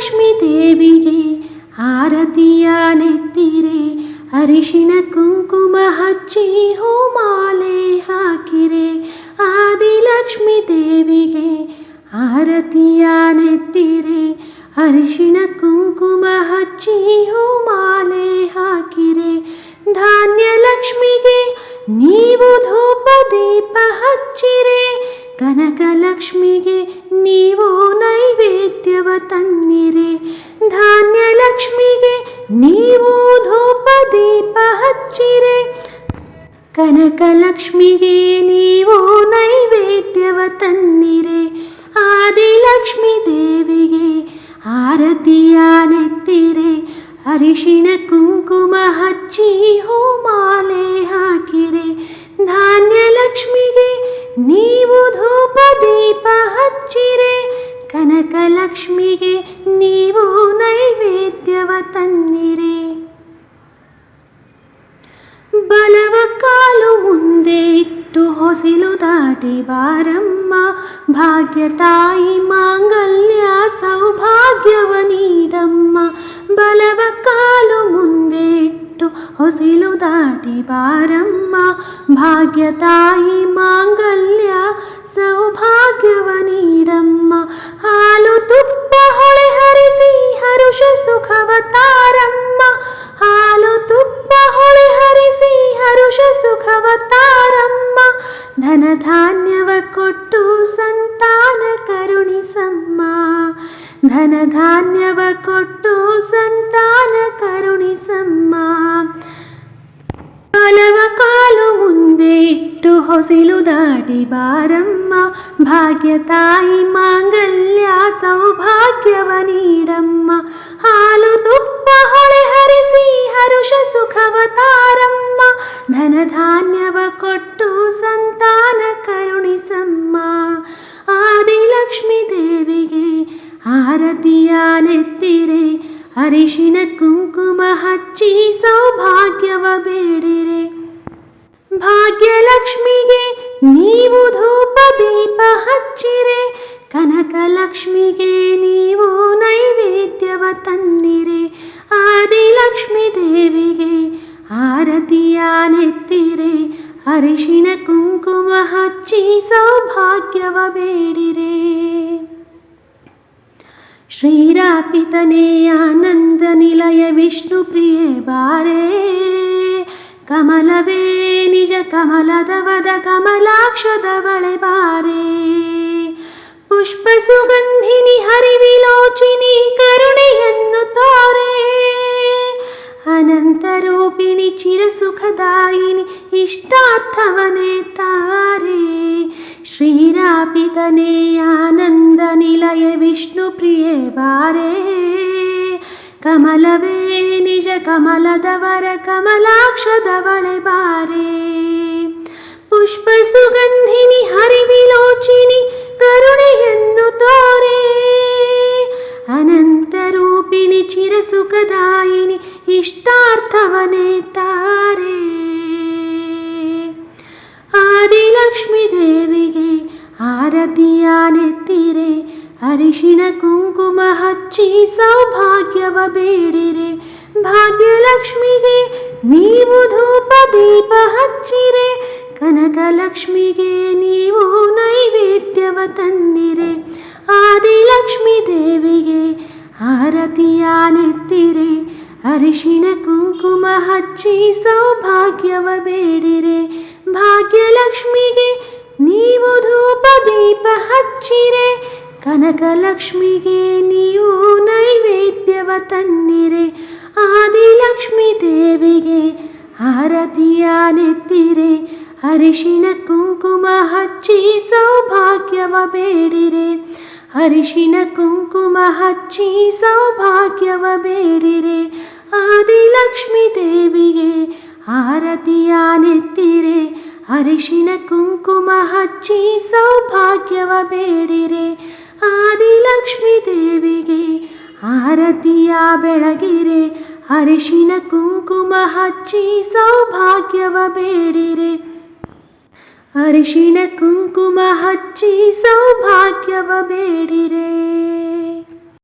ಭಾಗ್ಯಲಕ್ಷ್ಮಿ ದೇವಿಗೆ ಆರತಿಯ ನೆತ್ತಿರೆ ಅರಿಶಿಣ ಕುಂಕುಮ ಹಚ್ಚಿ ಹೂಮಾಲೆ ಹಾಕಿರೆ. ಆದಿಲಕ್ಷ್ಮಿ ದೇವಿಗೆ ಆರತಿಯ ನೆತ್ತಿರೆ ಅರಿಶಿಣ ಕುಂಕುಮ ಹಚ್ಚಿ ಹೂಮಾಲೆ ಹಾಕಿರೆ. ಧಾನ್ಯ ಲಕ್ಷ್ಮಿಗೆ ನೀವು ಧೂಪ ದೀಪ ಹಚ್ಚಿರೆ. ಕನಕ ಲಕ್ಷ್ಮಿಗೆ ನೀವು ನೈವೇದ್ಯವ ತನ್ನಿರಿ. ಧಾನ್ಯಲಕ್ಷ್ಮಿಗೆ ನೀವು ಧೂಪ ದೀಪ ಹಚ್ಚಿರೆ. ಕನಕಲಕ್ಷ್ಮಿಗೆ ನೀವು ನೈವೇದ್ಯವ ತನ್ನಿರೆ. ಆದಿಲಕ್ಷ್ಮಿ ದೇವಿಗೆ ಆರತಿಯ ನೆತ್ತಿರೆ. ಅರಿಶಿಣ ಕುಂಕುಮ ಹಚ್ಚಿ ಹೂಮಾಲೆ ಹಾಕಿರೆ. ಧಾನ್ಯ ಹಚ್ಚಿರೆ ಕನಕ ಲಕ್ಷ್ಮಿಗೆ ನೀವು ನೈವೇದ್ಯವ ತನ್ನಿರೆ ಬಲವ ಕಾಲು ಮುಂದೆ ಇಟ್ಟು ಹೊಸಿಲು ದಾಟಿ ಬಾರಮ್ಮ ಭಾಗ್ಯ ತಾಯಿ ಮಾಂಗಲ್ಯ ಸೌಭಾಗ್ಯವ ನೀಡಮ್ಮ ಬಲವ ಕಾಲು ಮುಂದೆ ಇಟ್ಟು ಹೊಸಿಲು ದಾಟಿ ಬಾರಮ್ಮ ಭಾಗ್ಯ ತಾಯಿ ಮಾಂಗಲ್ಯ ಸೌಭಾಗ್ಯವ ನೀಡಮ್ಮ ಹಾಲು ತುಪ್ಪ ಹೊಳೆ ಹರಿಸಿ, ಹರುಷ ಸುಖವ ತಾರಮ್ಮ. ಹಾಲು ತುಪ್ಪ ಹೊಳೆ ಹರಿಸಿ, ಹರುಷ ಸುಖವ ತಾರಮ್ಮ. ಧನ ಧಾನ್ಯವ ಕೊಟ್ಟು ಸಂತಾನ ಕರುಣಿಸಮ್ಮ ಧನ ಧಾನ್ಯವ ಕೊಟ್ಟು ಸಂತಾನ ಕರುಣಿಸಮ್ಮ ಮುಂದೆ ಇಟ್ಟು ಹೊಸಿಲು ದಾಟಿ ಬಾರಮ್ಮ ಭಾಗ್ಯ ತಾಯಿ ಮಾಂಗಲ್ಯ ಸೌಭಾಗ್ಯವ ನೀಡಮ್ಮ ಹಾಲು ತುಪ್ಪ ಹೊಳೆ ಹರಿಸಿ ಹರುಷ ಸುಖವ ತಾರಮ್ಮ ಧನ ಧಾನ್ಯವ ಕೊಟ್ಟು ಸಂತಾನ ಕರುಣಿಸಮ್ಮ ಆದಿಲಕ್ಷ್ಮಿ ದೇವಿಗೆ ಆರತಿಯ ನೆತ್ತಿರೆ ಅರಿಶಿನ ಕುಂಕುಮ ಹಚ್ಚಿ ಸೌಭಾಗ್ಯವ ಭಾಗ್ಯಲಕ್ಷ್ಮಿಗೆ ನೀವು ಧೂಪ ದೀಪ ಹಚ್ಚಿರೆ, ಕನಕ ಲಕ್ಷ್ಮಿಗೆ ನೀವು ನೈವೇದ್ಯವ ತಂದಿರೆ. ಆದಿಲಕ್ಷ್ಮಿ ದೇವಿಗೆ ಆರತಿಯ ನೆತ್ತಿರೆ, ಅರಿಶಿಣ ಕುಂಕುಮ ಹಚ್ಚಿ ಸೌಭಾಗ್ಯವ ಬೇಡಿರೆ. ಶ್ರೀರಾಪಿತನೇ ಆನಂದ ನಿಲಯ ವಿಷ್ಣು ಪ್ರಿಯೆ ಬಾರೇ, ಕಮಲವೇ ನಿಜ ಕಮಲದವದ ಕಮಲಾಕ್ಷದವಳೆ ಬಾರೇ ಪುಷ್ಪ ಸುಗಂಧಿನಿ ಹರಿವಿಲೋಚಿನಿ ಕರುಣೆಯನ್ನು ತೋರೆ ಅನಂತ ರೂಪಿಣಿ ಚಿರ ಸುಖದಾಯಿನಿ ಇಷ್ಟಾರ್ಥವನೇ ತಾರೆ ಶ್ರೀರಾಪಿತನೇ ಆನಂದ ನಿಲಯ ವಿಷ್ಣು ಪ್ರಿಯೆ ಬಾರೇ ಕಮಲವೇ ನಿಜ ಕಮಲದವರ ಕಮಲಾಕ್ಷದವಳೆ ಬಾರೆ. ಪುಷ್ಪ ಸುಗಂಧಿನಿ, ಹರಿವಿಲೋಚಿನಿ, ಕರುಣೆಯನ್ನು ತೋರೆ. ಅನಂತ ರೂಪಿಣಿ, ಚಿರಸುಖದಾಯಿನಿ ಇಷ್ಟಾರ್ಥವನೇ ತಾರೆ. ಆದಿಲಕ್ಷ್ಮಿ ದೇವಿಗೆ ಆರತಿಯ ನೆತ್ತಿರೆ, ಅರಿಶಿಣ ಕುಂಕುಮ ಹಚ್ಚಿ ಸೌಭಾಗ್ಯವ ಬೇಡಿರೆ. ಭಾಗ್ಯಲಕ್ಷ್ಮಿಗೆ ನೀವು ಧೂಪ ದೀಪ ಹಚ್ಚಿರೆ, ಕನಕಲಕ್ಷ್ಮಿಗೆ ನೀವು ನೈವೇದ್ಯವ ತನ್ನಿರೆ ಆದಿಲಕ್ಷ್ಮಿ ದೇವಿಗೆ ಆರತಿಯ ನೆತ್ತಿರೆ ಅರಿಶಿನ ಕುಂಕುಮ ಹಚ್ಚಿ ಸೌಭಾಗ್ಯವ ಬೇಡಿರೆ. ಭಾಗ್ಯಲಕ್ಷ್ಮಿಗೆ ನೀವು ಧೂಪ ದೀಪ ಹಚ್ಚಿರೆ, ಕನಕಲಕ್ಷ್ಮಿಗೆ ನೀವು ನೈವೇದ್ಯವ ತನ್ನಿರೆ ಆದಿಲಕ್ಷ್ಮಿ ದೇವಿಗೆ ಆರತಿಯ ನೆತ್ತಿರೆ ಅರಿಶಿಣ ಕುಂಕುಮ ಹಚ್ಚಿ ಸೌಭಾಗ್ಯವ ಬೇಡಿರೆ. ಅರಿಶಿನ ಕುಂಕುಮ ಹಚ್ಚಿ ಸೌಭಾಗ್ಯವ ಬೇಡಿರೆ. ಆದಿಲಕ್ಷ್ಮಿ ದೇವಿಗೆ ಆರತಿಯ ನೆತ್ತಿರೆ ಅರಿಶಿಣ ಕುಂಕುಮ ಹಚ್ಚಿ ಸೌಭಾಗ್ಯವ ಬೇಡಿರೆ. ಆದಿಲಕ್ಷ್ಮಿ ದೇವಿಗೆ ಆರತಿಯ ಬೆಳಗಿರೆ ಅರಿಶಿಣ ಕುಂಕುಮ ಹಚ್ಚಿ ಸೌಭಾಗ್ಯವ ಬೇಡಿರೆ. ಅರಿಶಿನ ಕುಂಕುಮ ಹಚ್ಚಿ ಸೌಭಾಗ್ಯವ ಬೇಡಿರೆ.